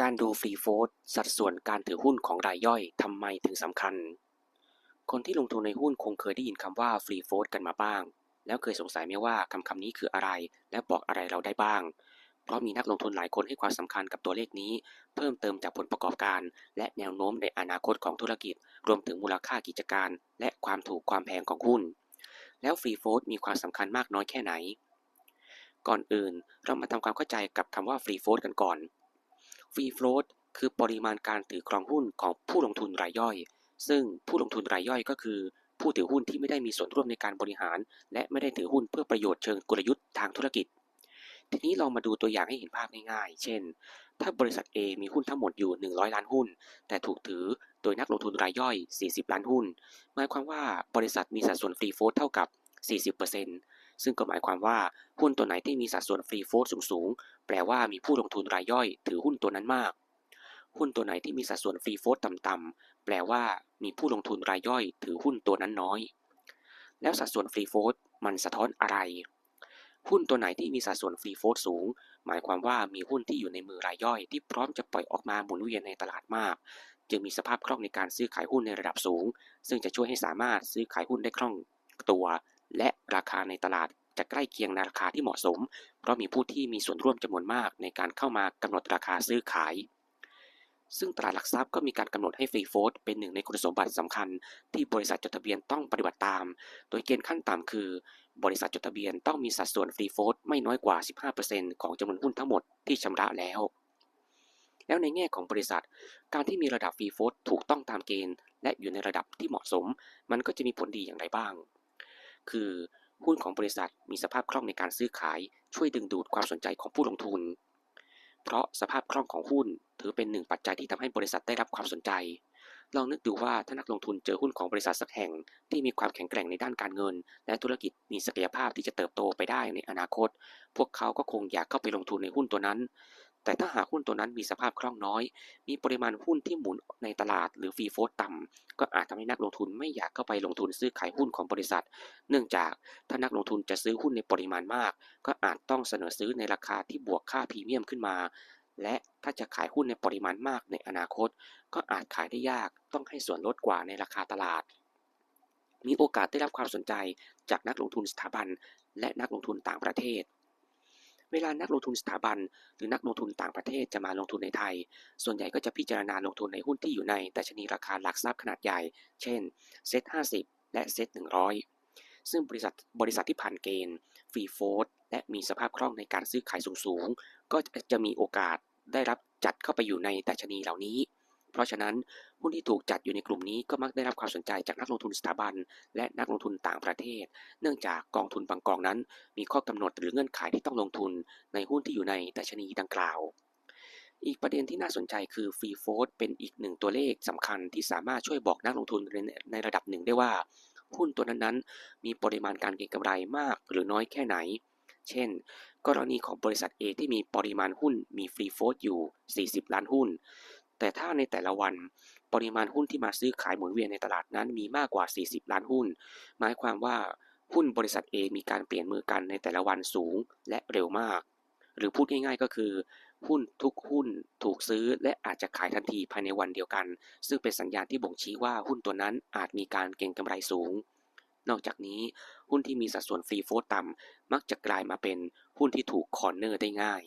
การดูฟรีโฟลสัดส่วนการถือหุ้นของรายย่อยทำไมถึงสำคัญ คนที่ลงทุนในหุ้นคงเคยได้ยินคำว่าฟรีโฟลกันมาบ้าง แล้วเคยสงสัยไหมว่าคำคำนี้คืออะไร และบอกอะไรเราได้บ้าง เพราะมีนักลงทุนหลายคนให้ความสำคัญกับตัวเลขนี้ เพิ่มเติมจากผลประกอบการ และแนวโน้มในอนาคตของธุรกิจ รวมถึงมูลค่ากิจการ และความถูกความแพงของหุ้น แล้วฟรีโฟลมีความสำคัญมากน้อยแค่ไหน ก่อนอื่นเรามาทำความเข้าใจกับคำว่าฟรีโฟลกันก่อน ฟรีโฟลตคือปริมาณการถือครองหุ้นของผู้ลงทุนรายย่อย ซึ่งผู้ลงทุนรายย่อยก็คือ ผู้ถือหุ้นที่ไม่ได้มีส่วนร่วมในการบริหาร และไม่ได้ถือหุ้นเพื่อประโยชน์เชิงกลยุทธ์ทางธุรกิจ ทีนี้เรามาดูตัวอย่างให้เห็นภาพง่ายๆ เช่น ถ้าบริษัท A มีหุ้นทั้งหมดอยู่ 100 ล้านหุ้น แต่ถูกถือโดยนักลงทุนรายย่อย 40 ล้านหุ้น หมายความว่าบริษัทมีสัดส่วนฟรีโฟลตเท่ากับ 40% ซึ่งก็หมายความว่าหุ้นตัวไหนที่มีสัดส่วนฟรีโฟลตสูงๆ แปลว่ามีผู้ลงทุนรายย่อย ถือหุ้นตัวนั้นมาก หุ้นตัวไหนที่มีสัดส่วนฟรีโฟลตต่ำๆ แปลว่ามีผู้ลงทุนรายย่อย ถือหุ้นตัวนั้นน้อย แล้วสัดส่วนฟรีโฟลตมันสะท้อนอะไร หุ้นตัวไหนที่มีสัดส่วนฟรีโฟลตสูง หมายความว่ามีหุ้นที่อยู่ในมือรายย่อย ที่พร้อมจะปล่อยออกมาหมุนเวียนในตลาดมาก จึงมีสภาพคล่องในการซื้อขายหุ้นในระดับสูง ซึ่งจะช่วยให้สามารถซื้อขายหุ้นได้คล่องตัว และราคาในตลาดจะใกล้เคียงในราคาที่เหมาะสม เพราะมีผู้ที่มีส่วนร่วมจำนวนมากในการเข้ามากำหนดราคาซื้อขาย ซึ่งตลาดหลักทรัพย์ก็มีการกำหนดให้ฟรีโฟลเป็นหนึ่งในคุณสมบัติสำคัญ ที่บริษัทจดทะเบียนต้องปฏิบัติตาม โดยเกณฑ์ขั้นต่ำคือ บริษัทจดทะเบียนต้องมีสัดส่วนฟรีโฟลไม่น้อยกว่า 15%ของจำนวนหุ้นทั้งหมดที่ชำระแล้วแล้วในแง่ของบริษัท การที่มีระดับฟรีโฟลตถูกต้องตามเกณฑ์ และอยู่ในระดับที่เหมาะสม มันก็จะมีผลดีอย่างไรบ้าง คือหุ้นของบริษัทมีสภาพคล่องในการซื้อขาย ช่วยดึงดูดความสนใจของผู้ลงทุน เพราะสภาพคล่องของหุ้นถือเป็นหนึ่งปัจจัยที่ทำให้บริษัทได้รับความสนใจ ลองนึกดูว่าถ้านักลงทุนเจอหุ้นของบริษัทสักแห่ง ที่มีความแข็งแกร่งในด้านการเงิน และธุรกิจมีศักยภาพที่จะเติบโตไปได้ในอนาคต พวกเขาก็คงอยากเข้าไปลงทุนในหุ้นตัวนั้น แต่ถ้าหากหุ้นตัวนั้นมีสภาพคล่องน้อย มีปริมาณหุ้นที่หมุนในตลาดหรือฟรีโฟลตต่ำก็อาจทำให้นักลงทุนไม่อยากเข้าไปลงทุนซื้อขายหุ้นของบริษัท เนื่องจากถ้านักลงทุนจะซื้อหุ้นในปริมาณมาก ก็อาจต้องเสนอซื้อในราคาที่บวกค่าพรีเมียมขึ้นมา และถ้าจะขายหุ้นในปริมาณมากในอนาคต ก็อาจขายได้ยากต้องให้ส่วนลดกว่าในราคาตลาด มีโอกาสได้รับความสนใจจากนักลงทุนสถาบัน และนักลงทุนต่างประเทศ เวลานักลงทุนสถาบัน หรือนักลงทุนต่างประเทศจะมาลงทุนในไทย ส่วนใหญ่ก็จะพิจารณาลงทุนในหุ้นที่อยู่ในแต่ชนีราคาหลักทรัพย์ขนาดใหญ่ เช่นเซ็ต50และเซ็ต100ซึ่งบริษัทบริษัทที่ผ่านเกณฑ์ฟรีโฟร์และมีสภาพคล่องในการซื้อขายสูงๆ ก็จะมีโอกาสได้รับจัดเข้าไปอยู่ในแต่ชนีเหล่านี้ เพราะฉะนั้นหุ้นที่ถูกจัดอยู่ในกลุ่มนี้ก็มักได้รับความสนใจจากนักลงทุนสถาบัน และนักลงทุนต่างประเทศ เนื่องจากกองทุนบางกองนั้น มีข้อกำหนดหรือเงื่อนไขที่ต้องลงทุนในหุ้นที่อยู่ในดัชนีดังกล่าว อีกประเด็นที่น่าสนใจคือฟรีโฟลเป็นอีกหนึ่งตัวเลขสำคัญที่สามารถช่วยบอกนักลงทุนในระดับหนึ่งได้ว่า หุ้นตัวนั้นๆ มีปริมาณการเก็งกำไรมากหรือน้อยแค่ไหน เช่น กรณีของบริษัท A ที่มีปริมาณหุ้นมีฟรีโฟลอยู่ 40 ล้านหุ้น แต่ถ้าในแต่ละวันปริมาณหุ้นที่มาซื้อขายหมุนเวียนในตลาดนั้นมีมากกว่า 40 ล้านหุ้น หมายความว่าหุ้นบริษัท A มีการเปลี่ยนมือกันในแต่ละวันสูงและเร็วมาก หรือพูดง่ายๆก็คือ หุ้นทุกหุ้นถูกซื้อและอาจจะขายทันทีภายในวันเดียวกัน ซึ่งเป็นสัญญาณที่บ่งชี้ว่าหุ้นตัวนั้นอาจมีการเก็งกำไรสูง นอกจากนี้หุ้นที่มีสัดส่วนฟรีโฟลต่ำมักจะกลายมาเป็นหุ้นที่ถูกคอร์เนอร์ได้ง่าย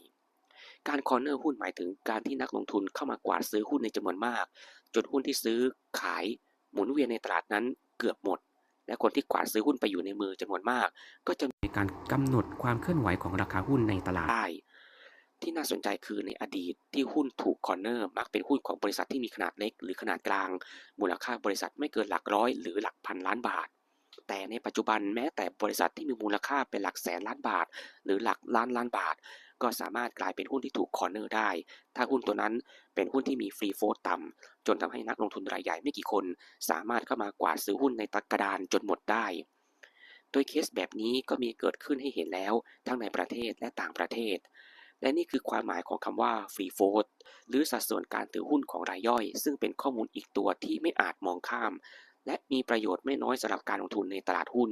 การคอร์เนอร์หุ้นหมายถึงการที่นักลงทุนเข้ามากวาดซื้อหุ้นในจำนวนมาก จนหุ้นที่ซื้อขายหมุนเวียนในตลาดนั้นเกือบหมด และคนที่กวาดซื้อหุ้นไปอยู่ในมือจำนวนมาก ก็จะมีการกำหนดความเคลื่อนไหวของราคาหุ้นในตลาดได้ที่น่าสนใจคือในอดีตที่หุ้นถูกคอร์เนอร์มักเป็นหุ้นของบริษัทที่มีขนาดเล็ก หรือขนาดกลาง มูลค่าบริษัทไม่เกินหลักร้อยหรือหลักพันล้านบาท แต่ในปัจจุบันแม้แต่บริษัทที่มีมูลค่าเป็นหลักแสนล้านบาท หรือหลักล้านล้านบาทก็สามารถกลายเป็นหุ้นที่ถูกคอร์เนอร์ได้ ถ้าหุ้นตัวนั้นเป็นหุ้นที่มีฟรีโฟลตต่ำจนทำให้นักลงทุนรายใหญ่ไม่กี่คน สามารถเข้ามากวาดซื้อหุ้นในตะกระดานจนหมดได้ โดยเคสแบบนี้ก็มีเกิดขึ้นให้เห็นแล้วทั้งในประเทศและต่างประเทศ และนี่คือความหมายของคำว่าฟรีโฟลหรือสัดส่วนการถือหุ้นของรายย่อย ซึ่งเป็นข้อมูลอีกตัวที่ไม่อาจมองข้าม และมีประโยชน์ไม่น้อยสำหรับการลงทุนในตลาดหุ้น